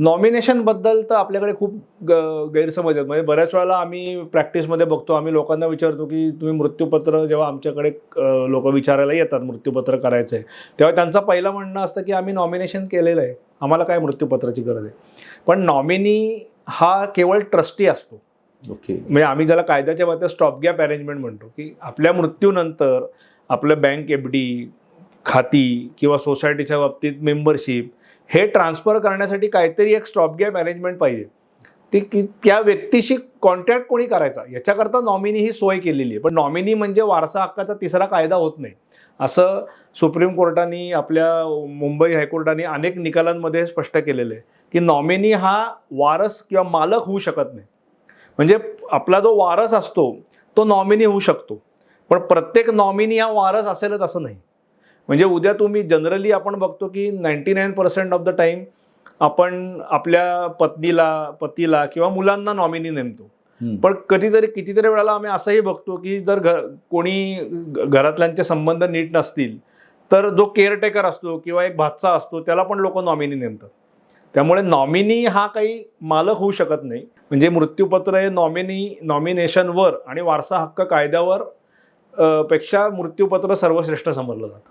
नॉमिनेशनबद्दल तर आपल्याकडे खूप ग गैरसमज आहेत. म्हणजे बऱ्याच वेळेला आम्ही प्रॅक्टिसमध्ये बघतो आम्ही लोकांना विचारतो की तुम्ही मृत्यूपत्र जेव्हा आमच्याकडे लोक विचारायला येतात मृत्यूपत्र करायचं आहे तेव्हा त्यांचं पहिलं म्हणणं असतं की आम्ही नॉमिनेशन केलेलं आहे. आम्हाला काय मृत्यूपत्राची गरज आहे? पण नॉमिनी हा केवळ ट्रस्टी असतो. ओके म्हणजे आम्ही ज्याला कायद्याच्या बाबतीत स्टॉप गॅप अरेंजमेंट म्हणतो की आपल्या मृत्यूनंतर आपलं बँक एफ डी खाती किंवा सोसायटीच्या बाबतीत मेंबरशिप हे ट्रान्सफर करण्यासाठी काहीतरी एक स्टॉप गॅप अरेंजमेंट पाहिजे. ती की त्या व्यक्तीशी कॉन्टॅक्ट कोणी करायचा? याच्याकरता नॉमिनी ही सोय केलेली आहे. पण नॉमिनी म्हणजे वारसा हक्काचा तिसरा कायदा होत नाही. असं सुप्रीम कोर्टाने आपल्या मुंबई हायकोर्टाने अनेक निकालांमध्ये स्पष्ट केलेलं आहे की नॉमिनी हा वारस किंवा मालक होऊ शकत नाही. म्हणजे आपला जो वारस असतो तो नॉमिनी होऊ शकतो. पण प्रत्येक नॉमिनी हा वारस असेलच असं नाही. म्हणजे उद्या तुम्ही जनरली आपण बघतो की ninety nine percent of the time आपण आपल्या पत्नीला पतीला किंवा मुलांना नॉमिनी नेमतो. पण कधीतरी कितीतरी वेळेला आम्ही असंही बघतो की जर घ कोणी घरातल्यांचे संबंध नीट नसतील तर जो केअरटेकर असतो किंवा एक भातचा असतो त्याला पण लोक नॉमिनी नेमतात. त्यामुळे नॉमिनी हा काही मालक होऊ शकत नाही. म्हणजे मृत्यूपत्र हे नॉमिनी नॉमिनेशनवर आणि वारसा हक्क कायद्यावर पेक्षा मृत्यूपत्र सर्वश्रेष्ठ समजलं जातं.